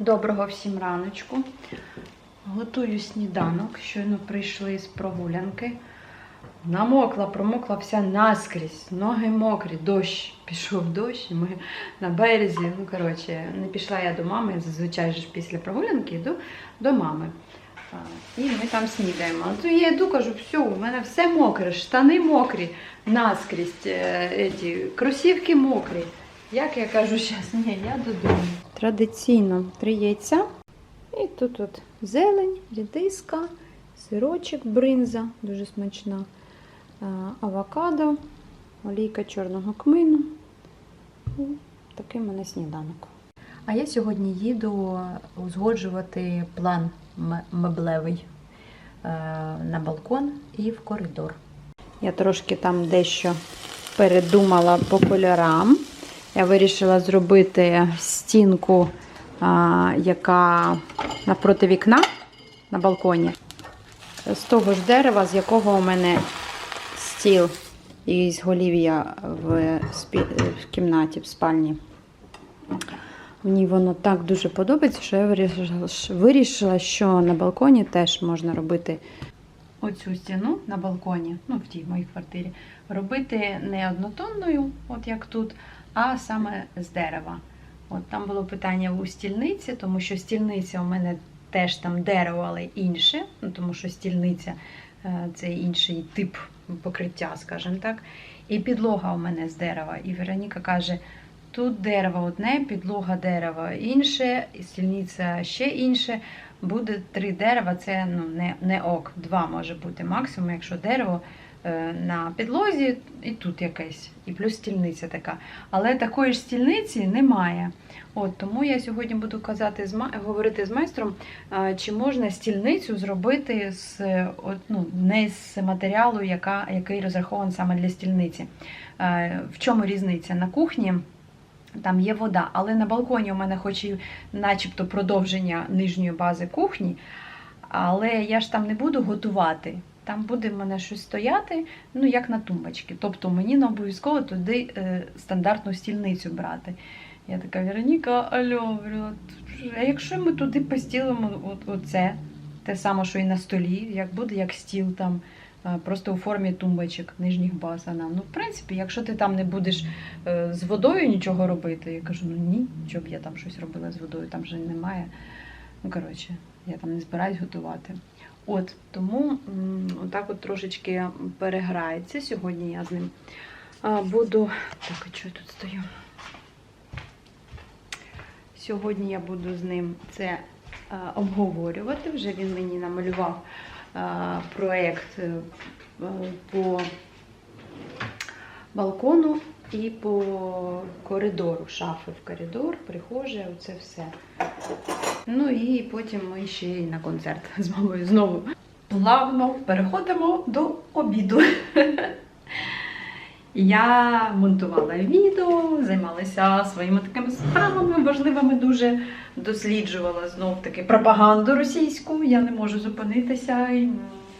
Доброго всім раночку. Готую сніданок. Щойно прийшли з прогулянки. Намокла, промокла вся наскрізь, ноги мокрі, дощ. Пішов дощ, і ми на березі. Ну, коротше, не пішла я до мами. Зазвичай ж після прогулянки йду до мами. І ми там снідаємо. А то я йду, кажу, все, у мене все мокре, штани мокрі, наскрізь, е, еті, кросівки мокрі. Як я кажу зараз, ні, я додому. Традиційно три яйця. І тут от зелень, рідиска, сирочок, бринза, дуже смачна, авокадо, олійка чорного кмину. Такий в мене сніданок. А я сьогодні їду узгоджувати план меблевий е, на балкон і в коридор. Я трошки там дещо передумала по кольорам. Я вирішила зробити стінку, яка навпроти вікна на балконі. З того ж дерева, з якого у мене стіл і з голів'я в, спі... в кімнаті, в спальні. Мені воно так дуже подобається, що я вирішила, що на балконі теж можна робити оцю стіну на балконі, ну в тій моїй квартирі, робити не однотонною, от як тут, а саме з дерева. От там було питання у стільниці, тому що стільниця у мене теж там дерево, але інше, ну тому що стільниця е, це інший тип покриття, скажімо так. І підлога у мене з дерева. І Вероніка каже: тут дерево одне, підлога дерева інше, стільниця ще інше. Буде три дерева, це ну, не, не ок, два може бути максимум, якщо дерево на підлозі, і тут якесь, і плюс стільниця така. Але такої ж стільниці немає. От Тому я сьогодні буду казати говорити з майстром, е, чи можна стільницю зробити з, е, ну, не з матеріалу, яка, який розрахований саме для стільниці. Е, В чому різниця? На кухні. Там є вода, але на балконі у мене хоч і начебто продовження нижньої бази кухні, але я ж там не буду готувати. Там буде в мене щось стояти, ну як на тумбочці. Тобто мені не обов'язково туди е, стандартну стільницю брати. Я така Вероніка, алло, а якщо ми туди постілимо от, оце, те саме, що і на столі, як буде як стіл там, е, просто у формі тумбочок нижніх баз. Вона, Ну, в принципі, якщо ти там не будеш е, з водою нічого робити, я кажу, ну ні, щоб я там щось робила з водою, там вже немає. Ну, коротше, я там не збираюсь готувати. От, тому отак от трошечки переграється. Сьогодні я з ним буду. Так, а чого я тут стою? Сьогодні я буду з ним це обговорювати. Вже він мені намалював проєкт е, по балкону і по коридору, шафи в коридор, прихожа, оце все. Ну і потім ми ще й на концерт з мамою знову. Плавно переходимо до обіду. Я монтувала відео, займалася своїми такими справами важливими дуже. Досліджувала знов таки пропаганду російську. Я не можу зупинитися.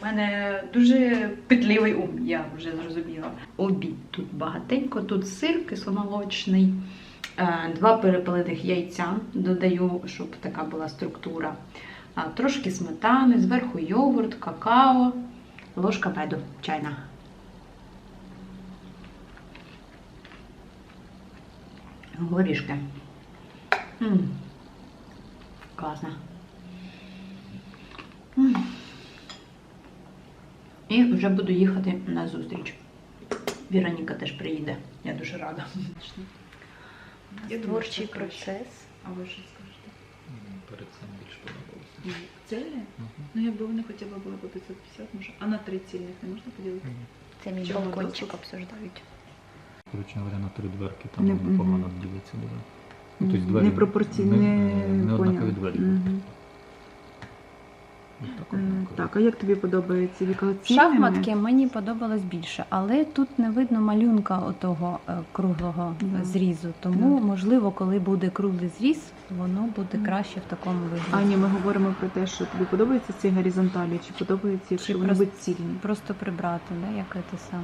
В мене дуже питливий ум, я вже зрозуміла. Обід тут багатенько, тут сир кисломолочний, два перепелиних яйця додаю, щоб така була структура. Трошки сметани, зверху йогурт, какао, ложка меду чайна. Горішки. Класно. І вже буду їхати на зустріч. Віроніка теж приїде. Я дуже рада. Я Творчий думаю, процес. А ви що скажете? Перед цим більш подобалося. Цілі? Угу. Ну якби вони хотіли були по 550, може. А на три цільних не можна поділити? Мгм. Це мій Чому балкончик досить? обсуждають. Коротше говоря, на три дверки там Не- погано мгм. ділиться дуже. Ну, тобто двері Непропорційне, не, не однакові двері. Мгм. Так Е. Так, а як тобі подобається Віка? Шахматки мені подобалось більше, але тут не видно малюнка отого е, круглого е, Да. зрізу. Тому, Да. можливо, коли буде круглий зріз, воно буде краще в такому вигляді. Ані, ми говоримо про те, що тобі подобаються ці горизонталі, чи подобається, якщо Чи вони просто- будуть цільні? Просто прибрати, да, як це сам.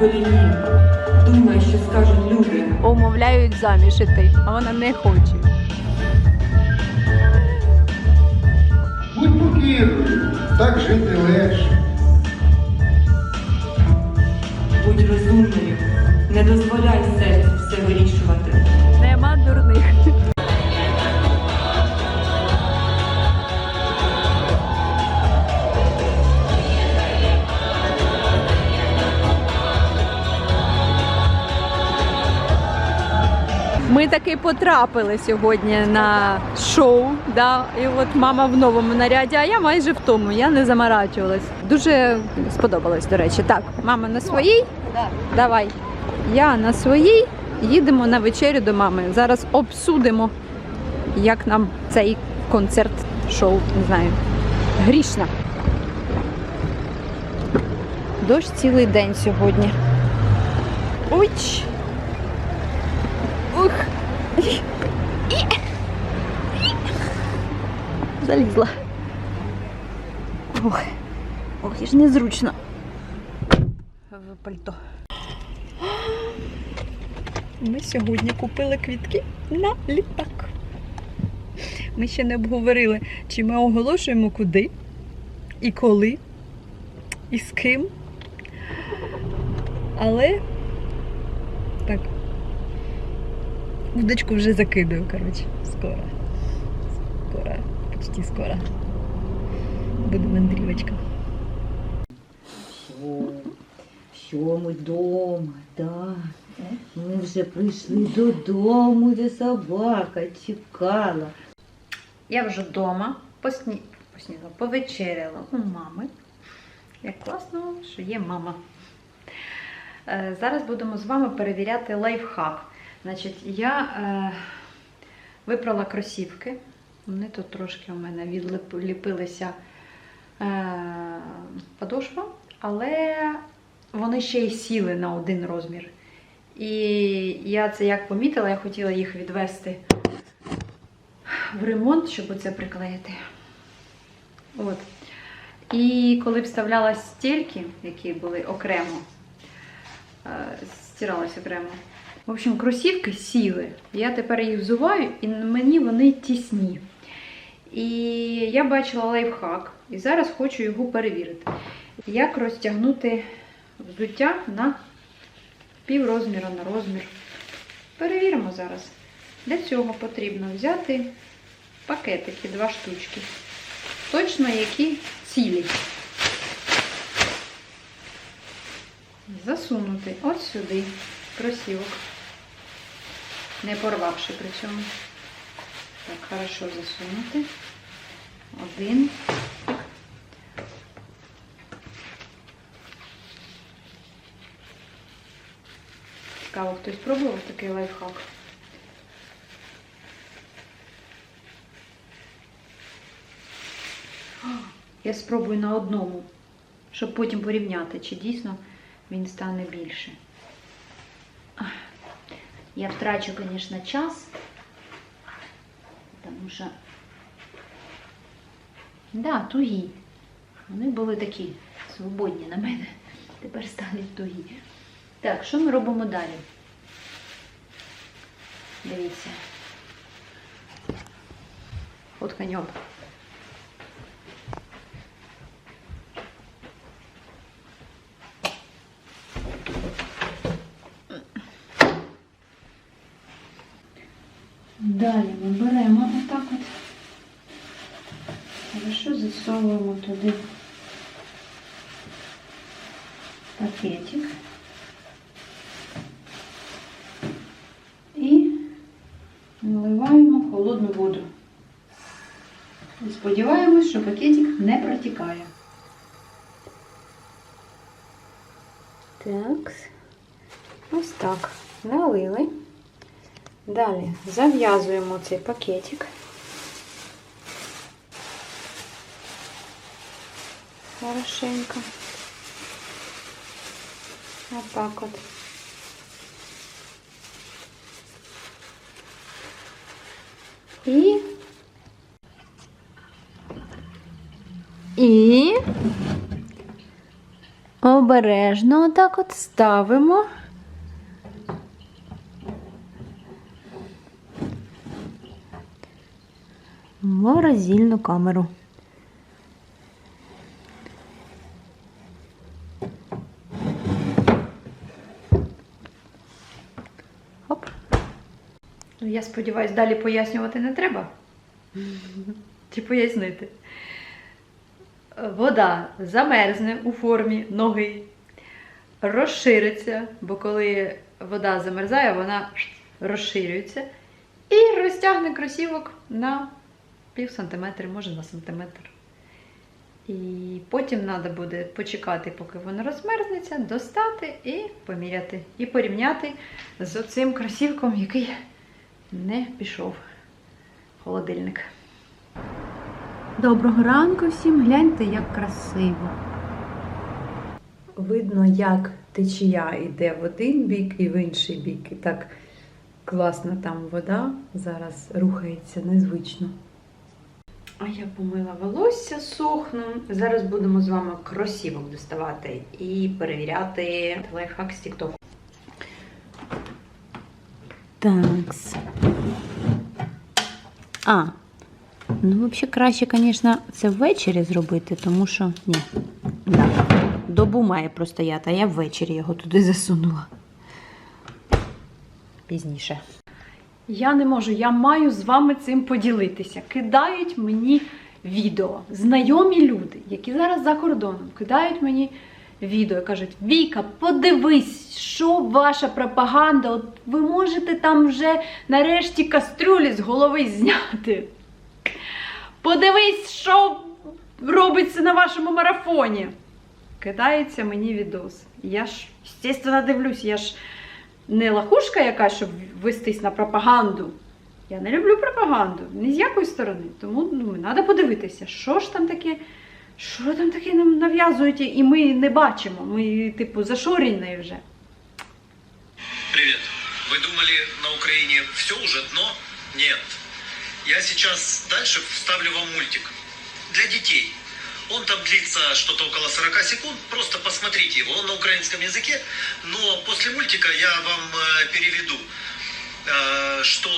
Колії. Думай, що скажуть люди. умовляють заміж іти, а вона не хоче. Будь покірною, так жити легше. Будь розумною. Не дозволяй серцю все вирішувати. Нема дурних. Ми таки потрапили сьогодні на шоу. Да? І от мама в новому наряді, а я майже в тому. Я не заморачувалась. Дуже сподобалось, до речі. Так, мама на своїй. Давай. Я на своїй. Їдемо на вечерю до мами. Зараз обсудимо, як нам цей концерт, шоу, не знаю. Грішна. Дощ цілий день сьогодні. Уч! Ух! І- Залізла. Ох, ох, і ж незручно. В пальто. Ми сьогодні купили квітки на літак. Ми ще не обговорили, чи ми оголошуємо куди, і коли, і з ким. Але так. Удочку вже закидаю, коротше. Скоро. Почти скоро. Буде мандрівочка. Все, все, ми вдома, да. Ми вже прийшли додому, де собака чекала. Я вже вдома посні... поснідала, повечеряла у мами. Як класно, що є мама. Е, Зараз будемо з вами перевіряти лайфхак. Значить, я е, випрала кросівки. Вони тут трошки у мене відліпилися е, подошва, але вони ще й сіли на один розмір. І я це як помітила, я хотіла їх відвести в ремонт, щоб оце приклеїти. От. І коли вставляла стільки, які були окремо, е, стиралась окремо. В общем, кросівки сіли. Я тепер їх взуваю, і мені вони тісні. І я бачила лайфхак, і зараз хочу його перевірити. Як розтягнути взуття на пів розміру на розмір. Перевіримо зараз. Для цього потрібно взяти пакетики, два штучки. Точно які цілі. Засунути от сюди кросівок, не порвавши при цьому. Так, хорошо засунути. Один. Цікаво, хтось пробував такий лайфхак. Я спробую на одному, щоб потім порівняти, чи дійсно він стане більше. Я втрачу, звісно, час, тому да, тугі. Вони були такі свободні на мене. Тепер стали тугі. Так, що ми робимо далі? Дивіться. От коньок. Далі ми беремо отак от. Хорошо засовуємо туди пакетик. І наливаємо холодну воду. І сподіваємось, що пакетик не протікає. Так, ось так. Налили. Далі зав'язуємо цей пакетик. Хорошенько. Отак от. І. І. Обережно отак от ставимо. в Морозильну камеру. Хоп. Ну, я сподіваюся, далі пояснювати не треба. Чи пояснити? Вода замерзне у формі ноги, розшириться, бо коли вода замерзає, вона розширюється і розтягне кросівок на пів сантиметра, може на сантиметр. І потім треба буде почекати, поки воно розмерзнеться, достати і поміряти. І порівняти з цим кросівком, який не пішов холодильник. Доброго ранку всім, гляньте, як красиво. Видно, як течія йде в один бік і в інший бік. І так класно там вода зараз рухається незвично. А я помила волосся, сохну. Зараз будемо з вами кросівок доставати і перевіряти лайфхак з TikTok. Такс. А, ну взагалі краще, звісно, це ввечері зробити, тому що ні. Да. Добу має простояти, а я ввечері його туди засунула. Пізніше. Я не можу, я маю з вами цим поділитися. Кидають мені відео. Знайомі люди, які зараз за кордоном, кидають мені відео кажуть: Віка, подивись, що ваша пропаганда. От ви можете там вже нарешті кастрюлі з голови зняти. Подивись, що робиться на вашому марафоні. Кидається мені відос. Я ж, звісно, дивлюсь, я ж не лахушка якась, щоб вестись на пропаганду. Я не люблю пропаганду, ні з якої сторони. Тому ну, треба подивитися, що ж там таке, що там таке нам нав'язують, і ми не бачимо. Ми, типу, зашорені вже. Привет. Вы думали, на Украине все уже дно? Нет. Я сейчас дальше вставлю вам мультик. Для детей. Он там длится что-то около 40 секунд. Просто посмотрите его. Он на украинском языке. Но после мультика я вам э, переведу, э, что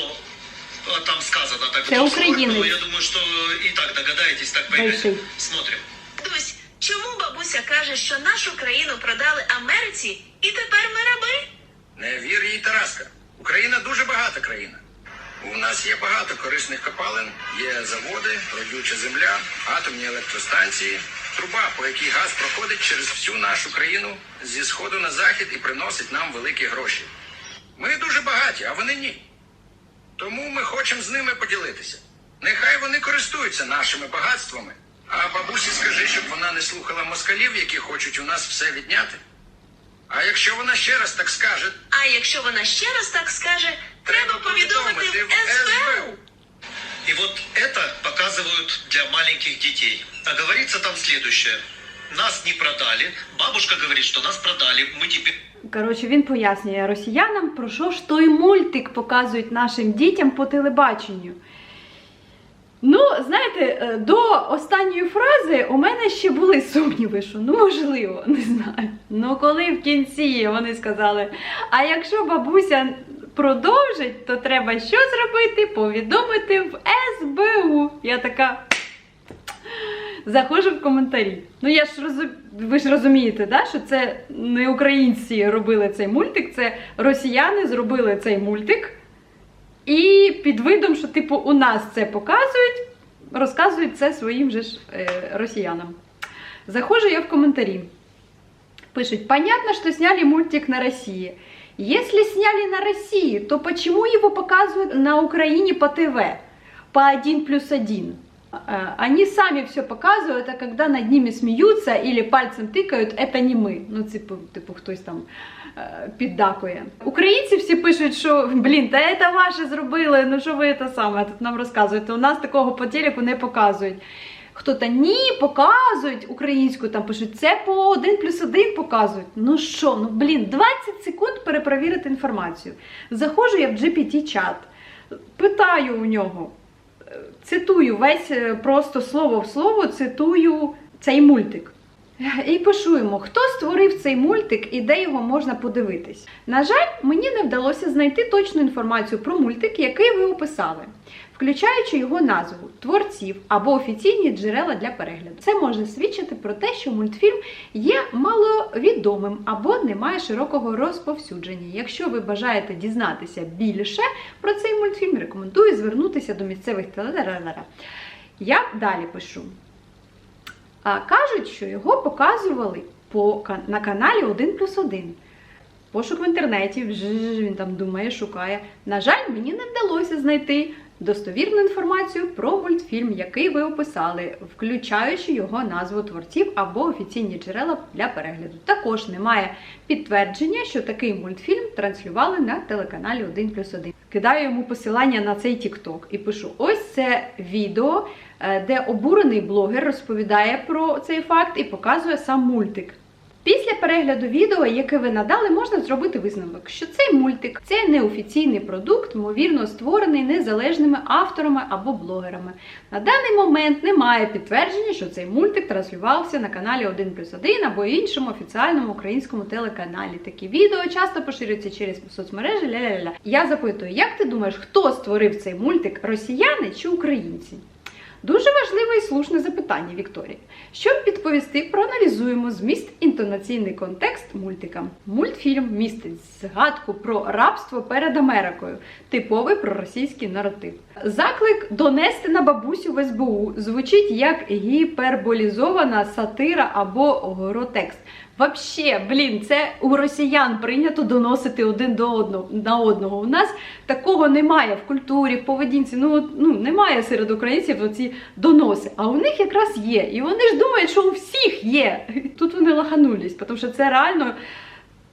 э, там сказано. Так, в Це двух словах, українець. но я думаю, что и так догадаетесь, так поймете. Большой. Смотрим. Дивись, чому бабуся каже, що нашу країну продали Америці і тепер ми раби? Не вір їй, Тараска. Україна дуже багата країна. У нас є багато корисних копалин, є заводи, родюча земля, атомні електростанції, труба, по якій газ проходить через всю нашу країну зі сходу на захід і приносить нам великі гроші. Ми дуже багаті, а вони ні. Тому ми хочемо з ними поділитися. Нехай вони користуються нашими багатствами. А бабусі скажи, щоб вона не слухала москалів, які хочуть у нас все відняти. А якщо вона ще раз так скаже, А якщо вона ще раз так скаже, треба повідомити в СБУ. И вот это показывают для маленьких детей. А говорится там следующее. Нас не продали. Бабушка говорит, что нас продали. Мы теперь Коротше, він пояснює росіянам, про що ж той мультик показують нашим дітям по телебаченню. Ну, знаєте, е, до останньої фрази у мене ще були сумніви, що ну можливо, не знаю. Ну коли в кінці вони сказали, а якщо бабуся продовжить, то треба що зробити? Повідомити в СБУ. Я така. Заходжу в коментарі. Ну я ж розум... ви ж розумієте, да, що це не українці робили цей мультик, це росіяни зробили цей мультик. І під видом, що типу у нас це показують, розказують це своїм же ж е, росіянам. Заходжу я в коментарі. Пишуть, понятно, что сняли мультик на России. Если сняли на России, то почему его показывают на Украине по ТВ? По 1 плюс 1. Э, Они сами все показывают, а когда над ними смеются или пальцем тикають, это не ми. Ну, типу, типу хтось там е, піддакує. Українці всі пишуть, що блін, та це ваше зробили, ну що ви це саме тут нам розказуєте? У нас такого по телеку не показують. Хто-то ні, показують українську, там пишуть, це по 1 плюс 1 показують. Ну що, ну блін, 20 секунд перепровірити інформацію. Заходжу я в GPT-чат, питаю у нього, цитую весь е, просто слово в слово, цитую цей мультик. І пишу хто створив цей мультик і де його можна подивитись. На жаль, мені не вдалося знайти точну інформацію про мультик, який ви описали, включаючи його назву, творців або офіційні джерела для перегляду. Це може свідчити про те, що мультфільм є маловідомим або не має широкого розповсюдження. Якщо ви бажаєте дізнатися більше про цей мультфільм, рекомендую звернутися до місцевих телерадара. Я далі пишу. Кажуть, що його показували по, на каналі 1 плюс 1. Пошук в інтернеті, він там думає, шукає. На жаль, мені не вдалося знайти достовірну інформацію про мультфільм, який ви описали, включаючи його назву творців або офіційні джерела для перегляду. Також немає підтвердження, що такий мультфільм транслювали на телеканалі 1 плюс 1. Кидаю йому посилання на цей TikTok і пишу: ось це відео, е, де обурений блогер розповідає про цей факт і показує сам мультик. Pісля перегляду відео, яке ви надали, можна зробити висновок, що цей мультик це неофіційний продукт, ймовірно, створений незалежними авторами або блогерами. На даний момент немає підтвердження, що цей мультик транслювався на каналі 1 плюс 1 або іншому офіціальному українському телеканалі. Такі відео часто поширюються через соцмережі. Ля-ля-ля. Я запитую, як ти думаєш, хто створив цей мультик, росіяни чи українці? Дуже важливе і слушне запитання, Вікторія. Щоб відповісти, проаналізуємо зміст інтонаційний контекст мультика. Мультфільм містить згадку про рабство перед Америкою, типовий проросійський наратив. Заклик донести на бабусю в СБУ звучить як гіперболізована сатира або гротекст. Вообще, блін, це у росіян прийнято доносити один до одного на одного. У нас такого немає в культурі, в поведінці. Ну, ну немає серед українців оці доноси. А у них якраз є. І вони ж думають, що у всіх є. Тут вони лаханулись, тому що це реально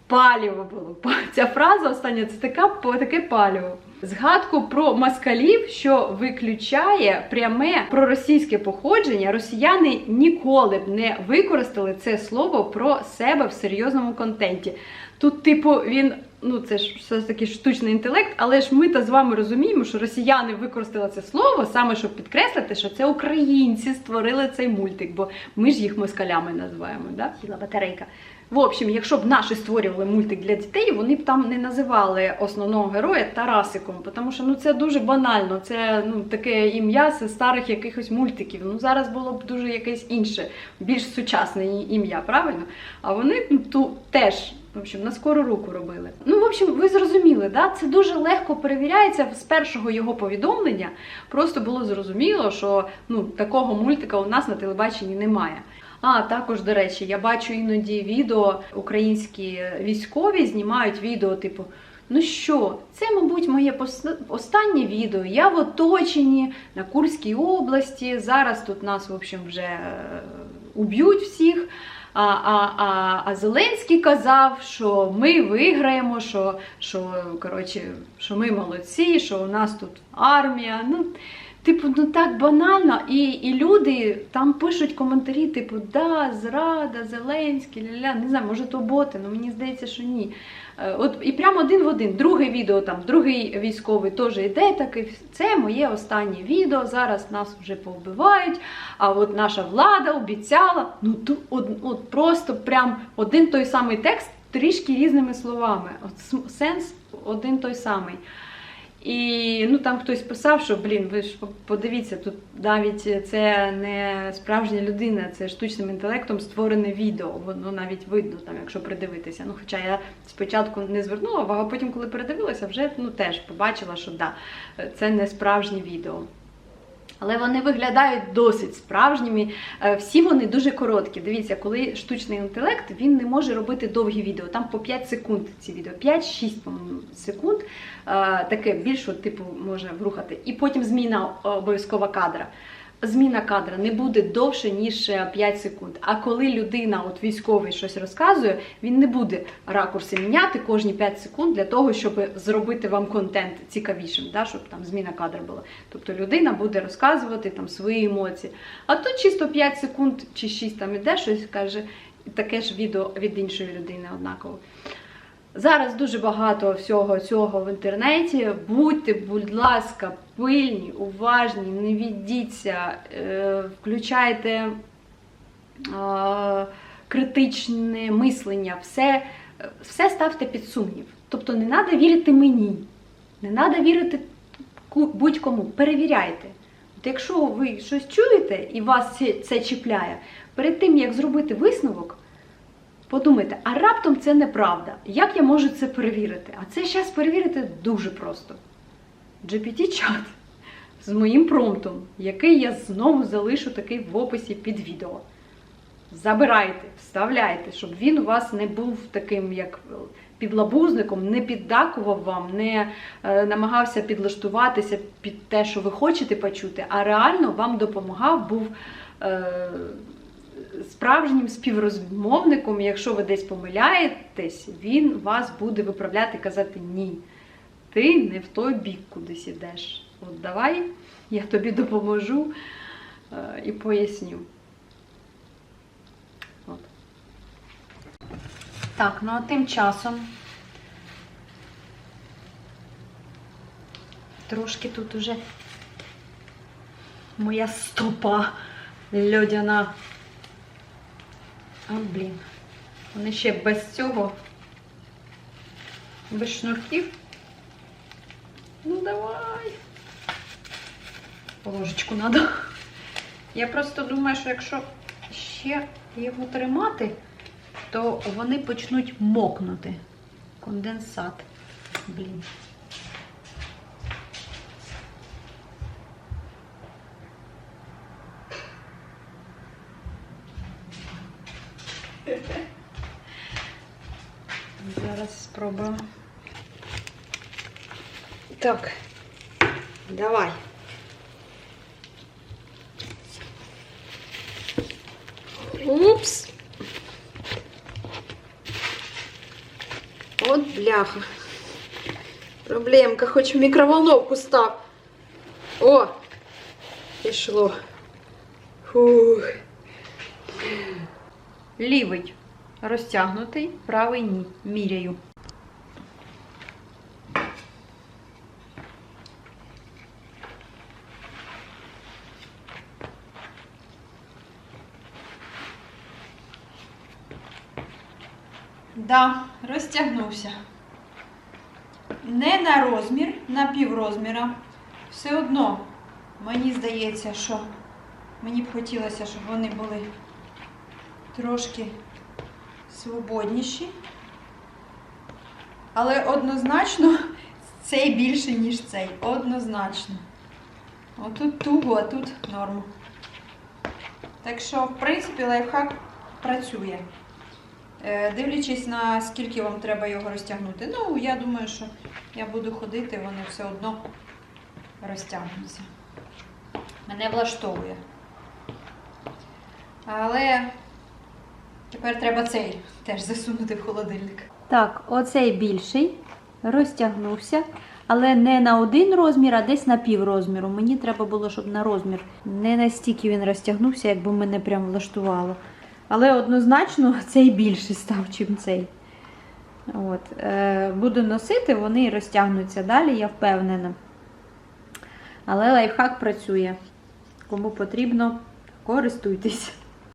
паліво було. Ця фраза остання це така, таке паліво. Згадку про москалів, що виключає пряме проросійське походження, росіяни ніколи б не використали це слово про себе в серйозному контенті. Тут, типу, він. Ну, це ж все таки штучний інтелект, але ж ми та з вами розуміємо, що росіяни використали це слово саме щоб підкреслити, що це українці створили цей мультик, бо ми ж їх москалями називаємо, да? Сіла батарейка. В общем, якщо б наші створювали мультик для дітей, вони б там не називали основного героя Тарасиком, тому що ну це дуже банально. Це ну таке ім'я з старих якихось мультиків. Ну зараз було б дуже якесь інше, більш сучасне ім'я, правильно? А вони ну, ту теж. В общем, на скору руку робили. Ну, в общем, ви зрозуміли, да? це дуже легко перевіряється з першого його повідомлення. Просто було зрозуміло, що ну, такого мультика у нас на телебаченні немає. А також, до речі, я бачу іноді відео, українські військові знімають відео, типу. Ну що, це, мабуть, моє останнє відео. Я в оточенні на Курській області. Зараз тут нас, в общем, вже е, уб'ють всіх. А, а, а, а Зеленський казав, що ми виграємо, що, що, коротше, що ми молодці, що у нас тут армія. Ну, Типу, ну так банально. І, і люди там пишуть коментарі, типу, да, зрада, Зеленський, ля-ля. Не знаю, може то боти, але мені здається, що ні. Е, От і прямо один в один. Друге відео, там, другий військовий теж йде такий. Це моє останнє відео. Зараз нас вже повбивають. А от наша влада обіцяла. Ну ту от, от просто прям один той самий текст трішки різними словами. От сенс один той самий. І ну там хтось писав, що блін, ви ж подивіться, тут навіть це не справжня людина, це штучним інтелектом створене відео. Воно навіть видно, там, якщо придивитися. Ну, хоча я спочатку не звернула увагу, а потім, коли передивилася, вже ну теж побачила, що да, це не справжнє відео. Але вони виглядають досить справжніми. Е, Всі вони дуже короткі. Дивіться, коли штучний інтелект він не може робити довгі відео. Там по 5 секунд ці відео, 5-6 секунд. е, Таке більш типу може врухати. І потім зміна е, обов'язкова кадра. Зміна кадра не буде довше, ніж е, 5 секунд. А коли людина, от військовий, щось розказує, він не буде ракурси міняти кожні 5 секунд для того, щоб зробити вам контент цікавішим, да, щоб там зміна кадра була. Тобто людина буде розказувати там свої емоції. А тут чисто 5 секунд чи 6 там іде щось, каже, таке ж відео від іншої людини однаково. Зараз дуже багато всього цього в інтернеті. Будьте, будь ласка, пильні, уважні, не віддіться, е, включайте е, критичне мислення, все, все ставте під сумнів. Тобто не треба вірити мені, не треба вірити будь-кому, перевіряйте. От якщо ви щось чуєте і вас це, чіпляє, перед тим як зробити висновок, подумайте, а раптом це неправда. Як я можу це перевірити? А це зараз перевірити дуже просто. GPT-чат з моїм промптом, який я знову залишу такий в описі під відео. Забирайте, вставляйте, щоб він у вас не був таким, як підлабузником, не піддакував вам, не е, намагався підлаштуватися під те, що ви хочете почути, а реально вам допомагав, був е, справжнім співрозмовником. Якщо ви десь помиляєтесь, він вас буде виправляти казати ні. Ти не в той бік кудись ідеш. От давай я тобі допоможу е, і поясню. От. Так, ну а тим часом трошки тут уже моя стопа льодяна. А, блін. Вони ще без цього, без шнурків. Ну давай. Ложечку треба. Я просто думаю, що якщо ще його тримати, то вони почнуть мокнути. Конденсат. Блін. Зараз спробуємо. Так, давай. Упс. От бляха. Проблемка, хоч в мікроволновку став. О! Пішло. Фух. Лівий розтягнутий, правий ні. Міряю. Да, розтягнувся. Не на розмір, на піврозміра. Все одно мені здається, що мені б хотілося, щоб вони були трошки свободніші. Але однозначно цей більший, ніж цей. Однозначно. Отут туго, а тут норм. Так що, в принципі, лайфхак працює. Е, Дивлячись на скільки вам треба його розтягнути. Ну, я думаю, що я буду ходити, вони все одно розтягнуться. Мене влаштовує. Але тепер треба цей теж засунути в холодильник. Так, оцей більший розтягнувся, але не на один розмір, а десь на пів розміру. Мені треба було, щоб на розмір не настільки він розтягнувся, якби мене прям влаштувало. Але однозначно цей більше став, чим цей. От. Е, буду носити, вони розтягнуться далі, я впевнена. Але лайфхак працює. Кому потрібно, користуйтесь.